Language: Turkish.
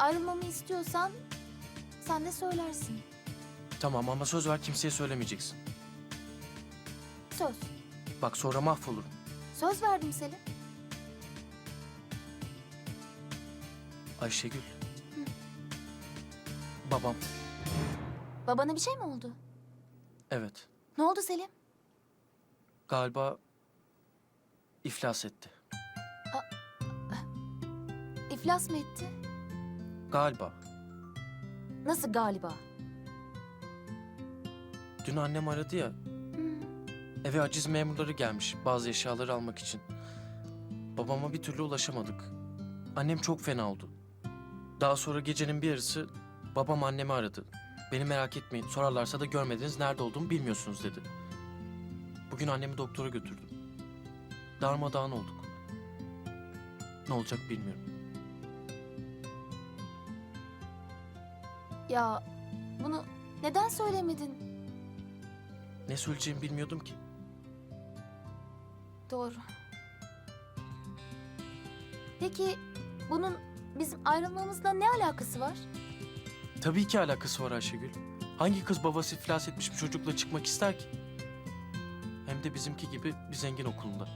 ayrılmamı istiyorsan sen de söylersin. Tamam ama söz ver kimseye söylemeyeceksin. Söz. Bak sonra mahvolurum. Söz verdim Selim. Ayşegül. Babam. Babana bir şey mi oldu? Evet. Ne oldu Selim? Galiba iflas etti. İflas mı etti? Galiba. Nasıl galiba? Dün annem aradı ya. Eve aciz memurları gelmiş bazı eşyaları almak için. Babama bir türlü ulaşamadık. Annem çok fena oldu. Daha sonra gecenin bir yarısı babam annemi aradı. Beni merak etmeyin sorarlarsa da görmediniz nerede olduğumu bilmiyorsunuz dedi. Bugün annemi doktora götürdüm. Darmadağın olduk. Ne olacak bilmiyorum. Ya bunu neden söylemedin? Ne söyleyeceğimi bilmiyordum ki. Doğru. Peki bunun bizim ayrılmamızla ne alakası var? Tabii ki alakası var Ayşegül. Hangi kız babası iflas etmiş bir çocukla çıkmak ister ki? Hem de bizimki gibi bir zengin okulunda.